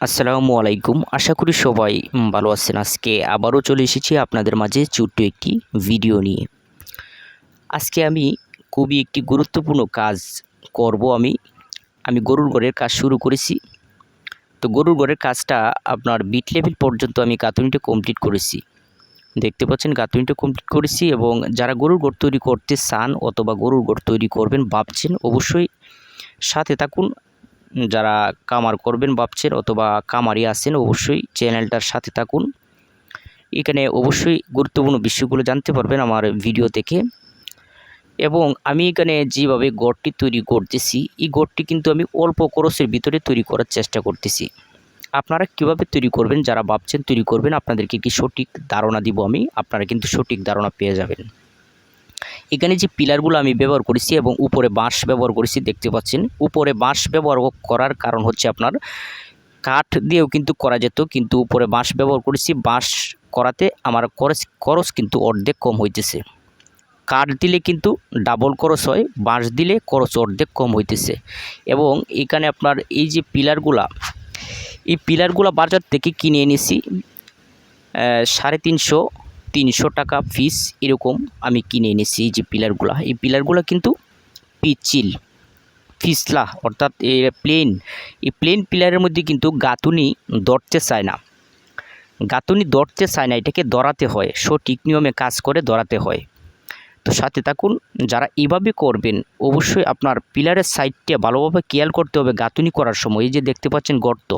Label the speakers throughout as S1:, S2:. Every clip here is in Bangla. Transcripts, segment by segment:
S1: আসসালামু আলাইকুম। আশা করি সবাই ভালো আছেন। আজকে আবারও চলে এসেছি আপনাদের মাঝে ছোট্ট একটি ভিডিও নিয়ে। আজকে আমি খুবই একটি গুরুত্বপূর্ণ কাজ করব আমি। আমি গরুর ঘরের কাজ শুরু করেছি। তো গরুর ঘরের কাজটা আপনার বিট লেভেল পর্যন্ত আমি গাঁথুনিটা কমপ্লিট করেছি। দেখতে পাচ্ছেন গাঁথুনিটা কমপ্লিট করেছি এবং যারা গরুর ঘর তৈরি করতে চান অথবা গরুর ঘর তৈরি করবেন ভাবছেন অবশ্যই সাথে থাকুন। যারা কামার করবেন, ভাবছেন অথবা কামারি আছেন, অবশ্যই চ্যানেলটার সাথে থাকুন। এখানে অবশ্যই গুরুত্বপূর্ণ বিষয়গুলো জানতে পারবেন আমার ভিডিও থেকে এবং আমি এখানে যেভাবে গড়টি তৈরি করতেছি, এই গড়টি কিন্তু আমি অল্প খরচের ভিতরে তৈরি করার চেষ্টা করতেছি। আপনারা কীভাবে তৈরি করবেন, যারা ভাবছেন তৈরি করবেন, আপনাদেরকে কি সঠিক ধারণা দিব আমি, আপনারা কিন্তু সঠিক ধারণা পেয়ে যাবেন। এখানে যে পিলারগুলো আমি ব্যবহার করেছি এবং উপরে বাঁশ ব্যবহার করেছি দেখতে পাচ্ছেন, উপরে বাঁশ ব্যবহার করার কারণ হচ্ছে আপনার কাঠ দিয়েও কিন্তু করা যেত, কিন্তু উপরে বাঁশ ব্যবহার করেছি, বাঁশ করাতে আমার খরচ খরচ কিন্তু অর্ধেক কম হইতেছে। কাঠ দিলে কিন্তু ডাবল খরচ হয়, বাঁশ দিলে খরচ অর্ধেক কম হইতেছে। এবং এখানে আপনার এই যে পিলারগুলা, এই পিলারগুলা বাজার থেকে কিনে এনেছি সাড়ে তিনশো তিনশো টাকা পিস এরকম আমি কিনে এনেছি এই যে পিলারগুলা এই পিলারগুলো কিন্তু পিচিল ফিসলা, অর্থাৎ প্লেন এই প্লেন পিলারের মধ্যে কিন্তু গাঁথুনি ধরতে চায় না। গাঁথুনি ধরতে চায় না, এটাকে দরাতে হয়, সঠিক নিয়মে কাজ করে দরাতে হয়। তো সাথে থাকুন, যারা এইভাবে করবেন, অবশ্যই আপনার পিলারের সাইডটা ভালোভাবে খেয়াল করতে হবে গাঁথুনি করার সময়। এই যে দেখতে পাচ্ছেন গর্ত,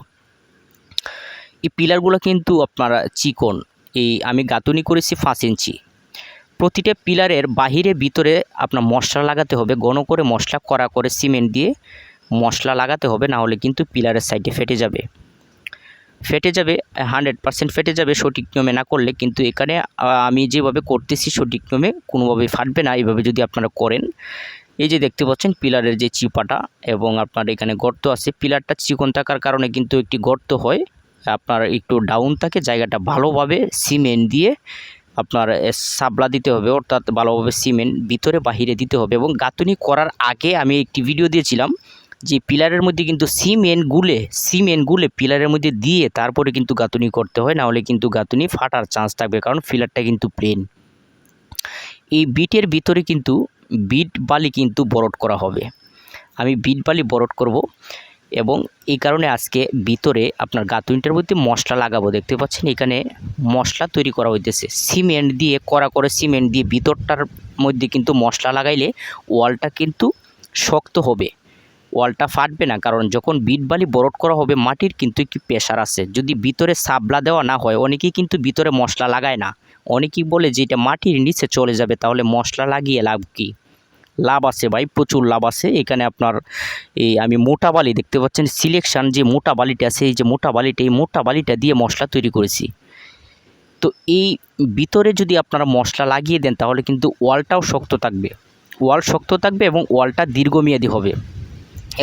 S1: এই পিলারগুলো কিন্তু আপনার চিকন এই আমি গাঁথুনি করেছি পাঁচ ইঞ্চি। প্রতিটা পিলারের বাহিরে ভিতরে আপনার মশলা লাগাতে হবে, ঘন করে মশলা করা করে সিমেন্ট দিয়ে মশলা লাগাতে হবে না হলে কিন্তু পিলারের সাইডে ফেটে যাবে। ফেটে যাবে, হান্ড্রেড পার্সেন্ট ফেটে যাবে, সঠিক নিয়মে না করলে কিন্তু এখানে আমি যেভাবে করতেছি সঠিক নিয়মে কোনোভাবেই ফাটবে না। এইভাবে যদি আপনারা করেন, এই যে দেখতে পাচ্ছেন পিলারের যে চিপাটা এবং আপনার এখানে গর্ত আছে, পিলারটা চিকন থাকার কারণে কিন্তু একটি গর্ত হয়। আপনার একটু ডাউন থাকে, জায়গাটা ভালোভাবে সিমেন্ট দিয়ে আপনার সাবলা দিতে হবে, অর্থাৎ ভালোভাবে সিমেন্ট ভিতরে বাহিরে দিতে হবে এবং গাঁথুনি করার আগে আমি একটি ভিডিও দিয়েছিলাম যে পিলারের মধ্যে কিন্তু সিমেন্ট গুলে সিমেন্ট গুলে পিলারের মধ্যে দিয়ে তারপরে কিন্তু গাঁথুনি করতে হয়, না হলে কিন্তু গাঁথুনি ফাটার চান্স থাকবে, কারণ পিলারটা কিন্তু প্লেন এই বিটের ভিতরে কিন্তু বিট বালি কিন্তু বরট করা হবে। আমি বিট বালি বরট করব। এবং এই কারণে আজকে ভিতরে আপনার গাঁথুনিটার মধ্যে মশলা লাগাবো, দেখতে পাচ্ছেন? এখানে মশলা তৈরি করা হইতেছে। সিমেন্ট দিয়ে করা করে সিমেন্ট দিয়ে ভিতরটার মধ্যে কিন্তু মশলা লাগাইলে ওয়ালটা কিন্তু শক্ত হবে। ওয়ালটা ফাটবে না, কারণ যখন বিট বালি বরট করা হবে, মাটির কিন্তু একটি প্রেশার আছে। যদি ভিতরে সাবলা দেওয়া না হয়, অনেকেই কিন্তু ভিতরে মশলা লাগায় না। অনেকেই বলে যে এটা মাটির নিচে চলে যাবে, তাহলে মশলা লাগিয়ে লাভ কী? লাভ আছে ভাই, প্রচুর লাভ আছে। এখানে আপনার এই আমি মোটা বালি দেখতে পাচ্ছেন সিলেকশন যে মোটা বালিটা আছে, এই যে মোটা বালিটা, এই মোটা বালিটা দিয়ে মশলা তৈরি করেছি। তো এই ভিতরে যদি আপনারা মশলা লাগিয়ে দেন, তাহলে কিন্তু ওয়ালটাও শক্ত থাকবে। ওয়াল শক্ত থাকবে এবং ওয়ালটা দীর্ঘমেয়াদী হবে।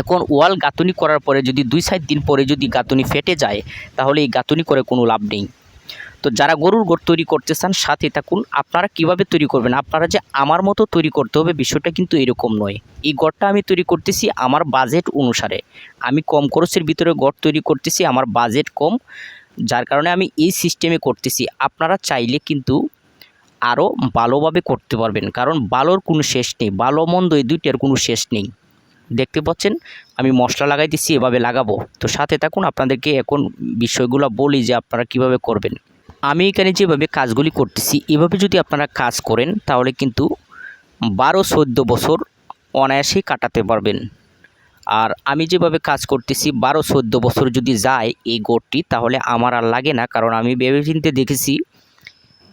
S1: এখন ওয়াল গাঁথুনি করার পরে যদি দুই সাইড দিন পরে যদি গাঁথুনি ফেটে যায়, তাহলে এই গাঁথুনি করে কোনো লাভ নেই। তো যারা গরুর ঘর তৈরি করতে চান, সাথে থাকুন। আপনারা কীভাবে তৈরি করবেন? আপনারা যে আমার মতো তৈরি করতে হবে, বিষয়টা কিন্তু এরকম নয়। এই ঘরটা আমি তৈরি করতেছি আমার বাজেট অনুসারে। আমি কম খরচের ভিতরে ঘর তৈরি করতেছি, আমার বাজেট কম। যার কারণে আমি এই সিস্টেমে করতেছি। আপনারা চাইলে কিন্তু আরও ভালোভাবে করতে পারবেন। কারণ ভালোর কোনো শেষ নেই, ভালো মন্দ এই দুইটার কোনো শেষ নেই। দেখতে পাচ্ছেন, আমি মশলা লাগাইতেছি এভাবে লাগাবো। তো সাথে থাকুন, আপনাদেরকে এখন বিষয়গুলো বলি যে আপনারা কীভাবে করবেন। আমি এখানে যেভাবে কাজগুলি করতেছি, এভাবে যদি আপনারা কাজ করেন, তাহলে কিন্তু বারো চোদ্দ বছর অনায়াসেই কাটাতে পারবেন। আর আমি যেভাবে কাজ করতেছি, বারো চোদ্দ বছর যদি যায় এই গোটটি তাহলে আমার আর লাগে না। কারণ আমি ভেবে চিনতে দেখেছি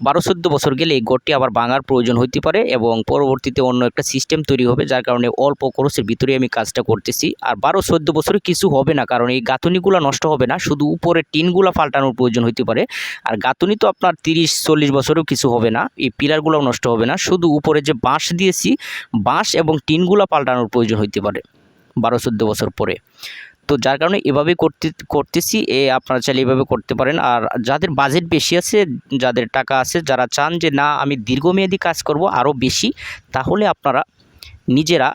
S1: বারো চোদ্দ বছর গেলে এই গোটটি আবার ভাঙার প্রয়োজন হতে পারে এবং পরবর্তীতে অন্য একটা সিস্টেম তৈরি হবে, যার কারণে অল্প খরচের ভিতরে আমি কাজটা করতেছি। আর বারো চোদ্দ বছরে কিছু হবে না, কারণ এই গাঁথুনিগুলো নষ্ট হবে না, শুধু উপরে টিনগুলো পাল্টানোর প্রয়োজন হতে পারে। আর গাঁথুনি তো আপনার তিরিশ চল্লিশ বছরেও কিছু হবে না, এই পিলারগুলোও নষ্ট হবে না, শুধু উপরে যে বাঁশ দিয়েছি, বাঁশ এবং টিনগুলো পাল্টানোর প্রয়োজন হতে পারে বারো চোদ্দ বছর পরে। তো যার কারণে এভাবে করতে, করতেছি, এ আপনারা চাইলে এভাবে করতে পারেন। আর যাদের বাজেট বেশি আছে, যাদের টাকা আছে, যারা চান যে, না, আমি দীর্ঘমেয়াদী কাজ করব আরও বেশি, তাহলে আপনারা নিজেরা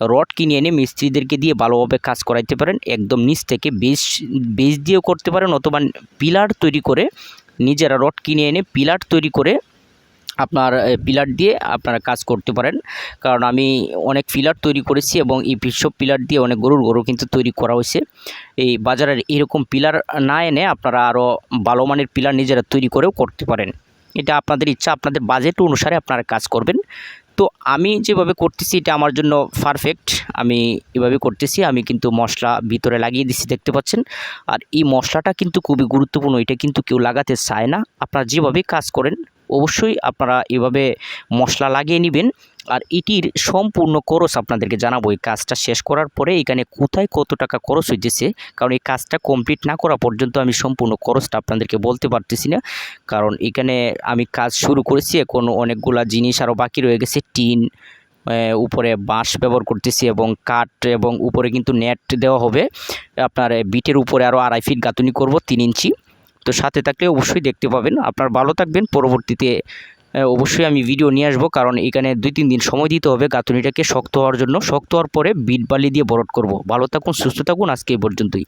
S1: রড কিনে এনে মিস্ত্রিদেরকে দিয়ে ভালোভাবে কাজ করাইতে পারেন। একদম নিচ থেকে বেশ বেশ দিয়েও করতে পারেন। অথবা পিলার তৈরি করে নিজেরা রড কিনে এনে পিলার তৈরি করে আপনার পিলার দিয়ে আপনারা কাজ করতে পারেন। কারণ আমি অনেক পিলার তৈরি করেছি এবং এই সব পিলার দিয়ে অনেক গরুর গরু কিন্তু তৈরি করা হয়েছে। এই বাজারের এরকম পিলার না এনে আপনারা আরও ভালো মানের পিলার নিজেরা তৈরি করেও করতে পারেন। এটা আপনাদের ইচ্ছা, আপনাদের বাজেট অনুসারে আপনারা কাজ করবেন। তো আমি যেভাবে করতেছি এটা আমার জন্য পারফেক্ট আমি এভাবে করতেছি, আমি কিন্তু মশলা ভিতরে লাগিয়ে দিচ্ছি দেখতে পাচ্ছেন। আর এই মশলাটা কিন্তু খুবই গুরুত্বপূর্ণ, এটা কিন্তু কেউ লাগাতে চায় না। আপনারা যেভাবে কাজ করেন অবশ্যই আপনারা এভাবে মশলা লাগিয়ে নেবেন। আর এটির সম্পূর্ণ খরচ আপনাদেরকে জানাব। এই কাজটা শেষ করার পরে এখানে কোথায় কত টাকা খরচ হইতেছে, কারণ এই কাজটা কমপ্লিট না করা পর্যন্ত আমি সম্পূর্ণ খরচটা আপনাদেরকে বলতে পারতেছি না। কারণ এখানে আমি কাজ শুরু করেছি, এখন অনেকগুলা জিনিস আরও বাকি রয়ে গেছে। টিন উপরে বাঁশ ব্যবহার করতেছি এবং কাঠ এবং উপরে কিন্তু নেট দেওয়া হবে। আপনার বিটের উপরে আরও আড়াই ফিট গাঁথুনি করব, তিন ইঞ্চি। তো সাথে থাকলে অবশ্যই দেখতে পাবেন। আপনার ভালো থাকবেন, পরবর্তীতে অবশ্যই আমি ভিডিও নিয়ে আসব, কারণ এখানে দুই তিন দিন সময় দিতে হবে। গাঁথুনিটাকে শক্ত হওয়ার জন্য, শক্ত হওয়ার পরে বিট বালি দিয়ে বরট করব। ভালো থাকুন, সুস্থ থাকুন, আজকে এই পর্যন্তই।